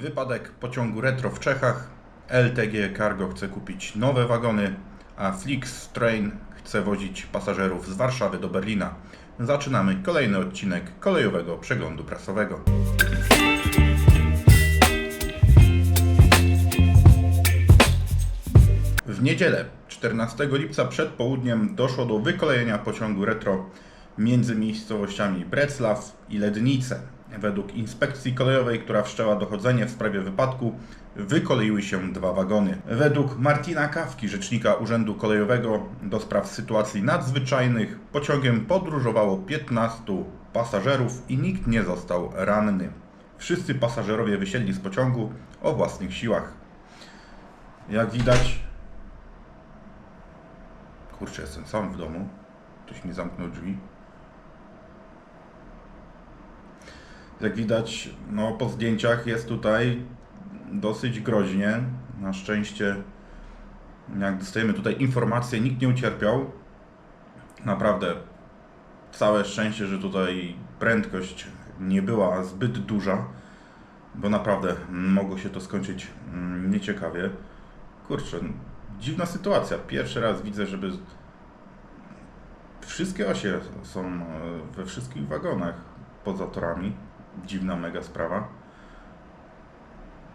Wypadek pociągu retro w Czechach. LTG Cargo chce kupić nowe wagony, a Flix Train chce wozić pasażerów z Warszawy do Berlina. Zaczynamy kolejny odcinek kolejowego przeglądu prasowego. W niedzielę 14 lipca przed południem doszło do wykolejenia pociągu retro między miejscowościami Breclaw i Lednice. Według inspekcji kolejowej, która wszczęła dochodzenie w sprawie wypadku, wykoleiły się dwa wagony. Według Martina Kawki, rzecznika Urzędu Kolejowego do spraw sytuacji nadzwyczajnych, pociągiem podróżowało 15 pasażerów i nikt nie został ranny. Wszyscy pasażerowie wysiedli z pociągu o własnych siłach. Jak widać, Kurczę, jestem sam w domu. Ktoś mi zamknął drzwi. Jak widać, no po zdjęciach jest tutaj dosyć groźnie. Na szczęście, jak dostajemy tutaj informacje, nikt nie ucierpiał. Naprawdę całe szczęście, że tutaj prędkość nie była zbyt duża, bo naprawdę mogło się to skończyć mm, nieciekawie. Kurczę, dziwna sytuacja. Pierwszy raz widzę, żeby wszystkie osie są e, we wszystkich wagonach poza torami. Dziwna mega sprawa.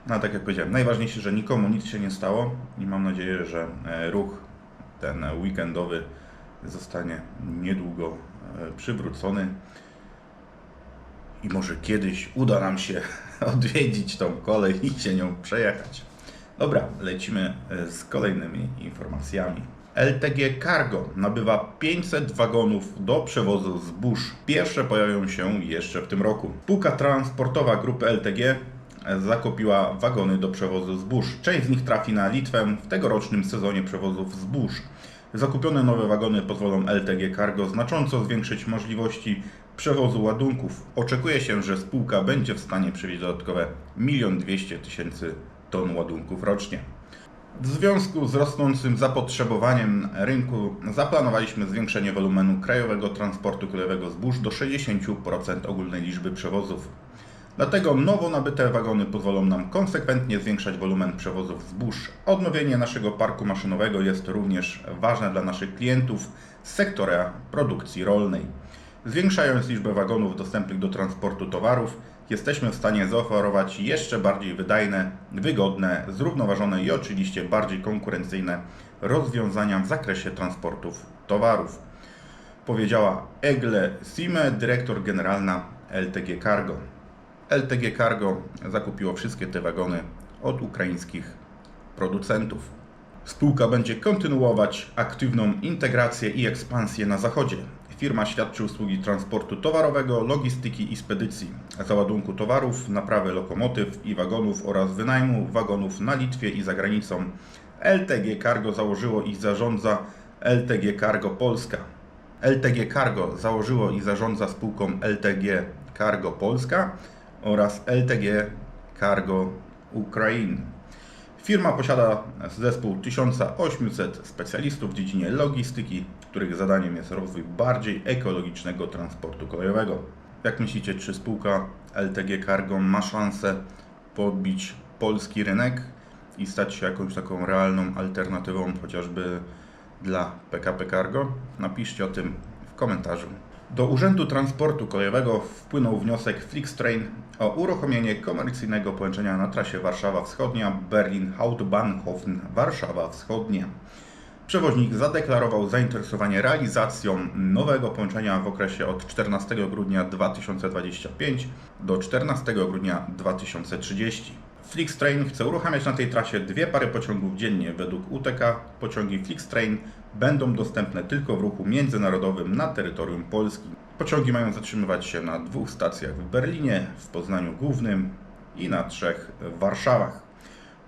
No tak jak powiedziałem, najważniejsze, że nikomu nic się nie stało i mam nadzieję, że e, ruch ten weekendowy zostanie niedługo e, przywrócony i może kiedyś uda nam się odwiedzić tą kolej i się nią przejechać. Dobra, lecimy e, z kolejnymi informacjami. LTG Cargo nabywa 500 wagonów do przewozu zbóż. Pierwsze pojawią się jeszcze w tym roku. Spółka transportowa grupy LTG zakupiła wagony do przewozu zbóż. Część z nich trafi na Litwę w tegorocznym sezonie przewozów zbóż. Zakupione nowe wagony pozwolą LTG Cargo znacząco zwiększyć możliwości przewozu ładunków. Oczekuje się, że spółka będzie w stanie przewieźć dodatkowe 1 200 tysięcy ton ładunków rocznie. W związku z rosnącym zapotrzebowaniem rynku zaplanowaliśmy zwiększenie wolumenu krajowego transportu kolejowego zbóż do 60% ogólnej liczby przewozów. Dlatego nowo nabyte wagony pozwolą nam konsekwentnie zwiększać wolumen przewozów zbóż. Odnowienie naszego parku maszynowego jest również ważne dla naszych klientów z sektora produkcji rolnej. Zwiększając liczbę wagonów dostępnych do transportu towarów, jesteśmy w stanie zaoferować jeszcze bardziej wydajne, wygodne, zrównoważone i oczywiście bardziej konkurencyjne rozwiązania w zakresie transportów towarów. Powiedziała Egle Sime, dyrektor generalna LTG Cargo. LTG Cargo zakupiło wszystkie te wagony od ukraińskich producentów. Spółka będzie kontynuować aktywną integrację i ekspansję na zachodzie. Firma świadczy usługi transportu towarowego, logistyki i spedycji, załadunku towarów, naprawy lokomotyw i wagonów oraz wynajmu wagonów na Litwie i za granicą. LTG Cargo założyło i zarządza LTG Cargo Polska. LTG Cargo założyło i zarządza spółką LTG Cargo Polska oraz LTG Cargo Ukraine. Firma posiada zespół 1800 specjalistów w dziedzinie logistyki, których zadaniem jest rozwój bardziej ekologicznego transportu kolejowego. Jak myślicie, czy spółka LTG Cargo ma szansę podbić polski rynek i stać się jakąś taką realną alternatywą chociażby dla PKP Cargo? Napiszcie o tym w komentarzu. Do Urzędu Transportu Kolejowego wpłynął wniosek Flixtrain o uruchomienie komercyjnego połączenia na trasie Warszawa Wschodnia, Berlin Hauptbahnhof Warszawa Wschodnia. Przewoźnik zadeklarował zainteresowanie realizacją nowego połączenia w okresie od 14 grudnia 2025 do 14 grudnia 2030. Flixtrain chce uruchamiać na tej trasie dwie pary pociągów dziennie. Według UTK pociągi Flixtrain będą dostępne tylko w ruchu międzynarodowym na terytorium Polski. Pociągi mają zatrzymywać się na dwóch stacjach w Berlinie, w Poznaniu Głównym i na trzech w Warszawach.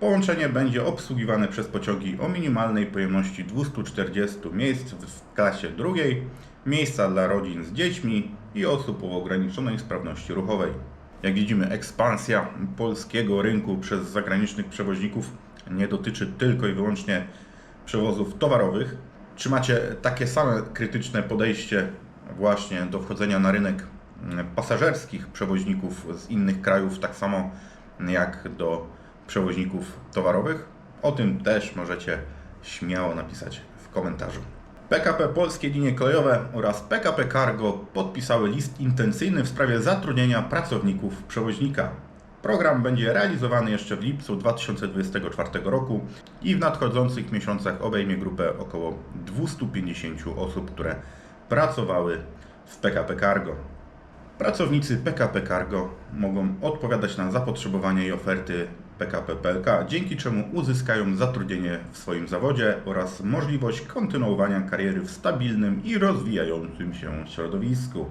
Połączenie będzie obsługiwane przez pociągi o minimalnej pojemności 240 miejsc w klasie drugiej, miejsca dla rodzin z dziećmi i osób o ograniczonej sprawności ruchowej. Jak widzimy, ekspansja polskiego rynku przez zagranicznych przewoźników nie dotyczy tylko i wyłącznie przewozów towarowych. Czy macie takie same krytyczne podejście właśnie do wchodzenia na rynek pasażerskich przewoźników z innych krajów, tak samo jak do przewoźników towarowych. O tym też możecie śmiało napisać w komentarzu. PKP Polskie Linie Kolejowe oraz PKP Cargo podpisały list intencyjny w sprawie zatrudnienia pracowników przewoźnika. Program będzie realizowany jeszcze w lipcu 2024 roku i w nadchodzących miesiącach obejmie grupę około 250 osób, które pracowały w PKP Cargo. Pracownicy PKP Cargo mogą odpowiadać na zapotrzebowanie i oferty PKP PLK, dzięki czemu uzyskają zatrudnienie w swoim zawodzie oraz możliwość kontynuowania kariery w stabilnym i rozwijającym się środowisku.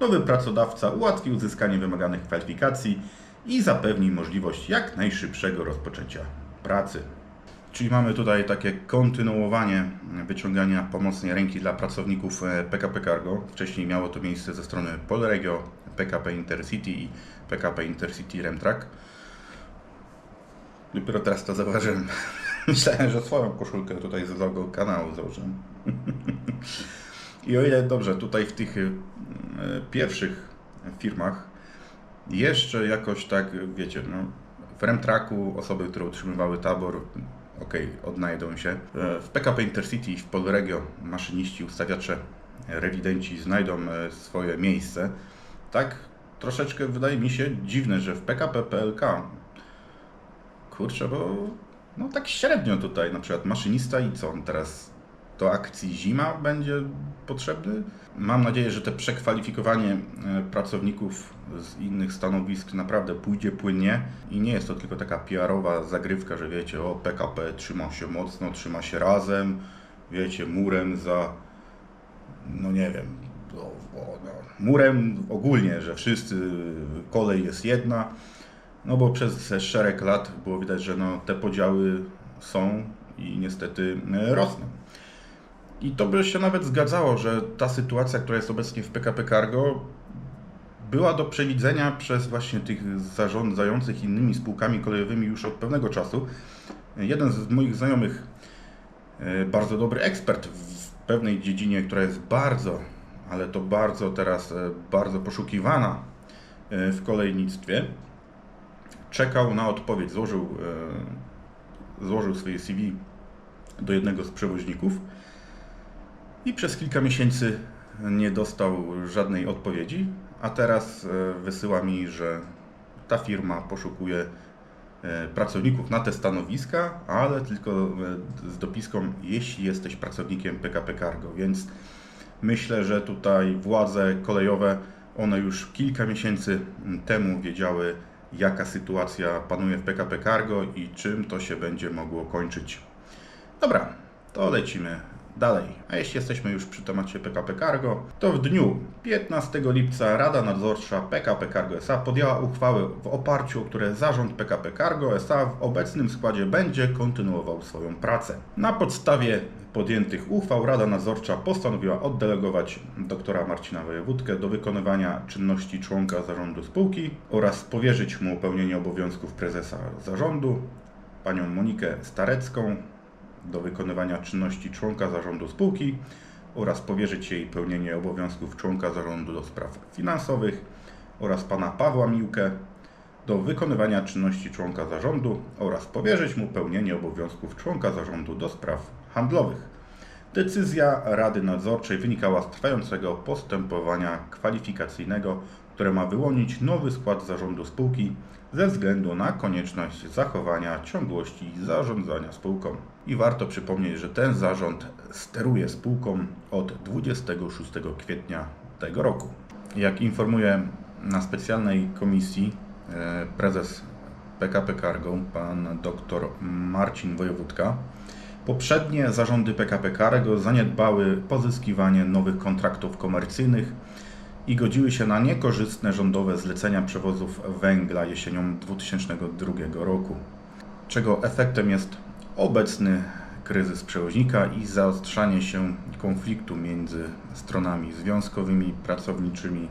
Nowy pracodawca ułatwi uzyskanie wymaganych kwalifikacji i zapewni możliwość jak najszybszego rozpoczęcia pracy. Czyli mamy tutaj takie kontynuowanie wyciągania pomocnej ręki dla pracowników e, PKP Cargo. Wcześniej miało to miejsce ze strony Polregio, PKP Intercity i PKP Intercity Remtrack. Dopiero teraz to zauważyłem. Myślałem, że swoją koszulkę tutaj z logo kanału założyłem. I o ile dobrze, tutaj w tych e, pierwszych firmach jeszcze jakoś tak, wiecie, no, w Remtracku osoby, które utrzymywały tabor, ok, odnajdą się. E, W PKP Intercity i w Polregio maszyniści, ustawiacze, rewidenci znajdą e, swoje miejsce. Tak troszeczkę wydaje mi się dziwne, że w PKP PLK kurczę, bo no tak średnio tutaj na przykład maszynista i co on teraz do akcji zima będzie potrzebny? Mam nadzieję, że te przekwalifikowanie e, pracowników z innych stanowisk naprawdę pójdzie płynnie i nie jest to tylko taka PR-owa zagrywka, że wiecie, o PKP trzyma się mocno, trzyma się razem, wiecie, murem za, no nie wiem, o, o, no, murem ogólnie, że wszyscy, kolej jest jedna, no bo przez szereg lat było widać, że no, te podziały są i niestety e, rosną. I to by się nawet zgadzało, że ta sytuacja, która jest obecnie w PKP Cargo, była do przewidzenia przez właśnie tych zarządzających innymi spółkami kolejowymi już od pewnego czasu. Jeden z moich znajomych, e, bardzo dobry ekspert w pewnej dziedzinie, która jest bardzo, ale to bardzo teraz, e, bardzo poszukiwana w kolejnictwie, czekał na odpowiedź, złożył, złożył swoje CV do jednego z przewoźników i przez kilka miesięcy nie dostał żadnej odpowiedzi, a teraz e, wysyła mi, że ta firma poszukuje e, pracowników na te stanowiska, ale tylko e, z dopiską, jeśli jesteś pracownikiem PKP Cargo, więc myślę, że tutaj władze kolejowe, one już kilka miesięcy temu wiedziały, jaka sytuacja panuje w PKP Cargo i czym to się będzie mogło kończyć. Dobra, to lecimy dalej. A jeśli jesteśmy już przy temacie PKP Cargo, to w dniu 15 lipca Rada Nadzorcza PKP Cargo SA podjęła uchwałę, w oparciu o które zarząd PKP Cargo SA w obecnym składzie będzie kontynuował swoją pracę. Na podstawie podjętych uchwał Rada Nadzorcza postanowiła oddelegować doktora Marcina Wojewódkę do wykonywania czynności członka zarządu spółki oraz powierzyć mu pełnienie obowiązków prezesa zarządu, panią Monikę Starecką, do wykonywania czynności członka zarządu spółki oraz powierzyć jej pełnienie obowiązków członka zarządu do spraw finansowych oraz pana Pawła Miłkę do wykonywania czynności członka zarządu oraz powierzyć mu pełnienie obowiązków członka zarządu do spraw handlowych. Decyzja Rady Nadzorczej wynikała z trwającego postępowania kwalifikacyjnego, które ma wyłonić nowy skład zarządu spółki ze względu na konieczność zachowania ciągłości zarządzania spółką. I warto przypomnieć, że ten zarząd steruje spółką od 26 kwietnia tego roku. Jak informuje na specjalnej komisji e, prezes PKP Cargo, pan dr Marcin Wojewódka, poprzednie zarządy PKP Cargo zaniedbały pozyskiwanie nowych kontraktów komercyjnych i godziły się na niekorzystne rządowe zlecenia przewozów węgla jesienią 2002 roku, czego efektem jest obecny kryzys przewoźnika i zaostrzanie się konfliktu między stronami związkowymi, pracowniczymi,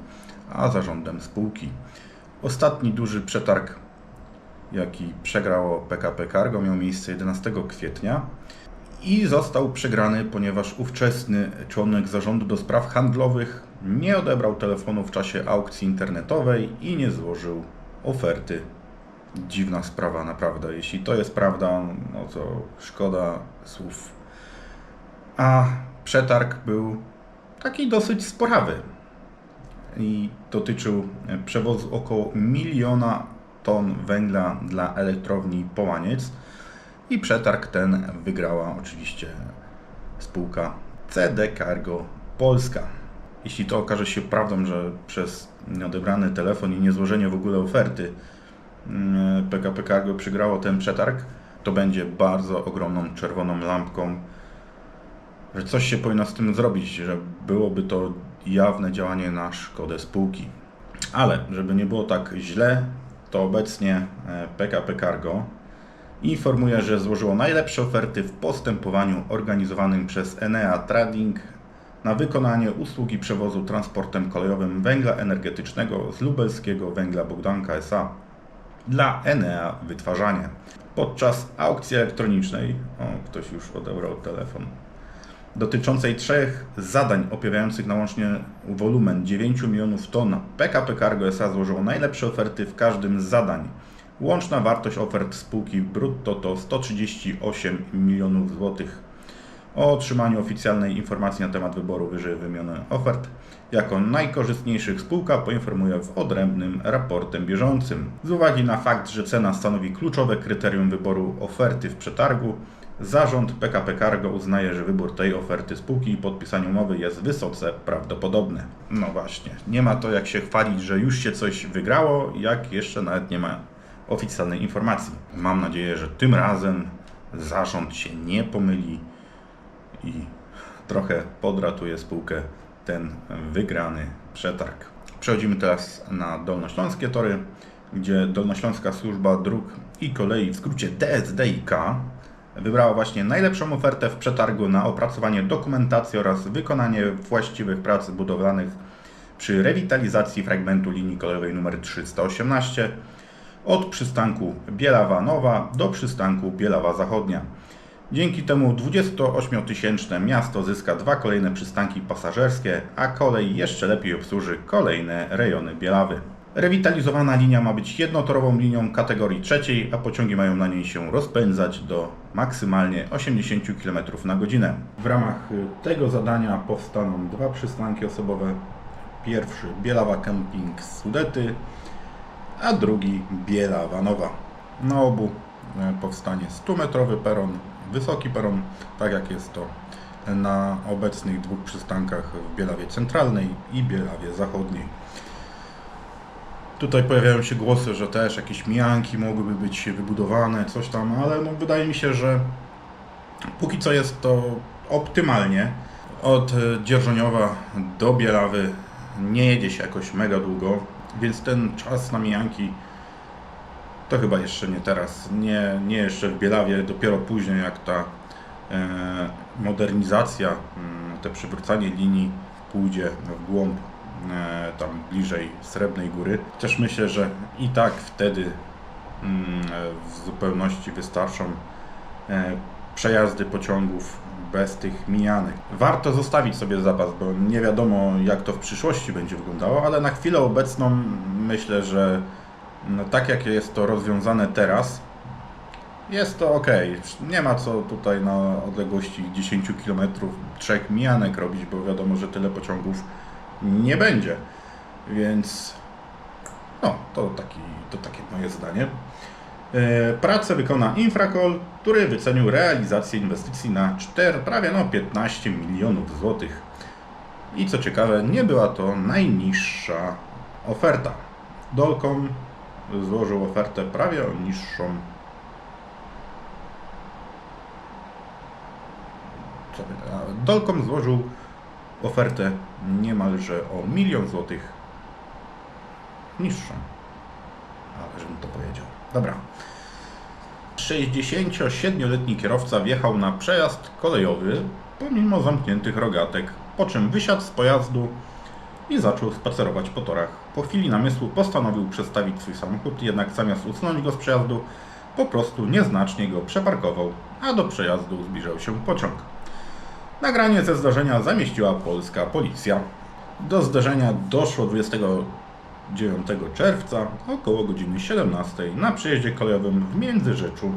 a zarządem spółki. Ostatni duży przetarg, jaki przegrało PKP Cargo, miał miejsce 11 kwietnia i został przegrany, ponieważ ówczesny członek zarządu do spraw handlowych nie odebrał telefonu w czasie aukcji internetowej i nie złożył oferty dziwna sprawa, naprawdę. Jeśli to jest prawda, no to szkoda słów. A przetarg był taki dosyć sporawy i dotyczył przewozu około miliona ton węgla dla elektrowni Połaniec. I przetarg ten wygrała oczywiście spółka CD Cargo Polska. Jeśli to okaże się prawdą, że przez nieodebrany telefon i niezłożenie w ogóle oferty mm, PKP Cargo przegrało ten przetarg, to będzie bardzo ogromną czerwoną lampką, że coś się powinno z tym zrobić, że byłoby to jawne działanie na szkodę spółki. Ale żeby nie było tak źle, to obecnie e, PKP Cargo informuje, że złożyło najlepsze oferty w postępowaniu organizowanym przez Enea Trading na wykonanie usługi przewozu transportem kolejowym węgla energetycznego z lubelskiego węgla Bogdanka S.A. dla Enea Wytwarzanie. Podczas aukcji elektronicznej, o ktoś już odebrał telefon, dotyczącej trzech zadań opiewiających na łącznie wolumen 9 milionów ton, PKP Cargo S.A. złożyło najlepsze oferty w każdym z zadań. Łączna wartość ofert spółki brutto to 138 milionów złotych. O otrzymaniu oficjalnej informacji na temat wyboru wyżej wymienionych ofert jako najkorzystniejszych spółka poinformuje w odrębnym raportem bieżącym. Z uwagi na fakt, że cena stanowi kluczowe kryterium wyboru oferty w przetargu, zarząd PKP Cargo uznaje, że wybór tej oferty spółki i podpisanie umowy jest wysoce prawdopodobny. No właśnie, nie ma to jak się chwalić, że już się coś wygrało, jak jeszcze nawet nie ma oficjalnej informacji. Mam nadzieję, że tym razem zarząd się nie pomyli i trochę podratuje spółkę ten wygrany przetarg. Przechodzimy teraz na Dolnośląskie Tory, gdzie Dolnośląska Służba Dróg i Kolei, w skrócie DSDIK, wybrała właśnie najlepszą ofertę w przetargu na opracowanie dokumentacji oraz wykonanie właściwych prac budowlanych przy rewitalizacji fragmentu linii kolejowej nr 318 od przystanku Bielawa Nowa do przystanku Bielawa Zachodnia. Dzięki temu 28-tysięczne miasto zyska dwa kolejne przystanki pasażerskie, a kolej jeszcze lepiej obsłuży kolejne rejony Bielawy. Rewitalizowana linia ma być jednotorową linią kategorii trzeciej, a pociągi mają na niej się rozpędzać do maksymalnie 80 km na godzinę. W ramach tego zadania powstaną dwa przystanki osobowe. Pierwszy Bielawa Camping Sudety, a drugi Bielawa Nowa. Na obu e, powstanie 100-metrowy peron, wysoki peron, tak jak jest to na obecnych dwóch przystankach w Bielawie Centralnej i Bielawie Zachodniej. Tutaj pojawiają się głosy, że też jakieś mijanki mogłyby być wybudowane, coś tam, ale no wydaje mi się, że póki co jest to optymalnie. Od Dzierżoniowa do Bielawy nie jedzie się jakoś mega długo, więc ten czas na mijanki to chyba jeszcze nie teraz, nie, nie jeszcze w Bielawie, dopiero później jak ta e, modernizacja, m, te przywrócanie linii pójdzie w głąb e, tam bliżej Srebrnej Góry. Też myślę, że i tak wtedy mm, w zupełności wystarczą e, przejazdy pociągów bez tych mijanek. Warto zostawić sobie zapas, bo nie wiadomo jak to w przyszłości będzie wyglądało, ale na chwilę obecną myślę, że no, tak jak jest to rozwiązane teraz, jest to ok. Nie ma co tutaj na odległości 10 km trzech mijanek robić, bo wiadomo, że tyle pociągów nie będzie. Więc no, to, taki, to takie moje zdanie. E, Pracę wykona Infracol, który wycenił realizację inwestycji na 4, prawie no 15 milionów złotych. I co ciekawe, nie była to najniższa oferta. Dolcom złożył ofertę prawie o niższą. Dolcom złożył ofertę niemalże o milion złotych niższą. Ale żebym to powiedział. Dobra. 67-letni kierowca wjechał na przejazd kolejowy pomimo zamkniętych rogatek, po czym wysiadł z pojazdu i zaczął spacerować po torach. Po chwili namysłu postanowił przestawić swój samochód, jednak zamiast usunąć go z przejazdu, po prostu nieznacznie go przeparkował, a do przejazdu zbliżał się pociąg. Nagranie ze zdarzenia zamieściła polska policja. Do zdarzenia doszło 20 9 czerwca około godziny 17 na przejeździe kolejowym w Międzyrzeczu.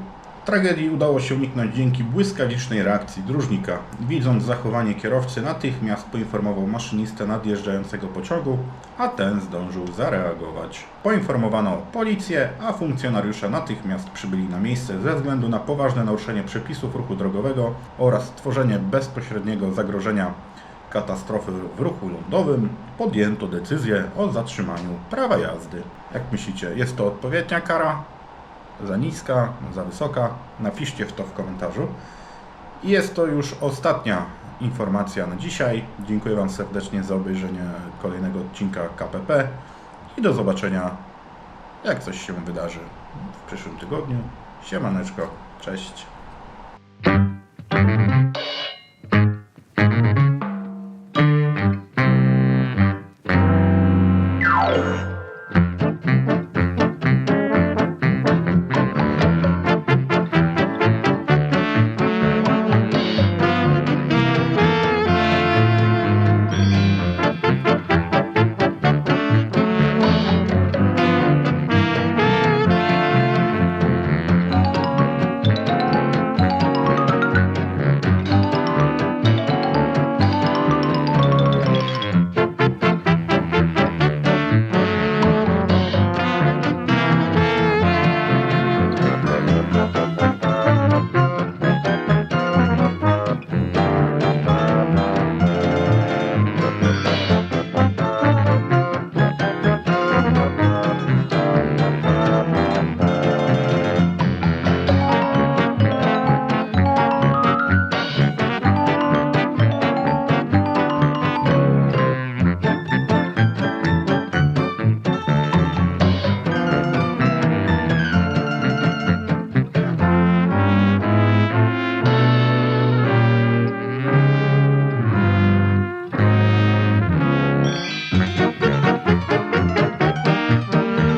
Tragedii udało się uniknąć dzięki błyskawicznej reakcji dróżnika. Widząc zachowanie kierowcy, natychmiast poinformował maszynistę nadjeżdżającego pociągu, a ten zdążył zareagować. Poinformowano policję, a funkcjonariusze natychmiast przybyli na miejsce ze względu na poważne naruszenie przepisów ruchu drogowego oraz stworzenie bezpośredniego zagrożenia katastrofy w ruchu lądowym. Podjęto decyzję o zatrzymaniu prawa jazdy. Jak myślicie, jest to odpowiednia kara? za niska, za wysoka. Napiszcie w to w komentarzu. I jest to już ostatnia informacja na dzisiaj. Dziękuję Wam serdecznie za obejrzenie kolejnego odcinka KPP i do zobaczenia, jak coś się wydarzy w przyszłym tygodniu. Siemaneczko, cześć.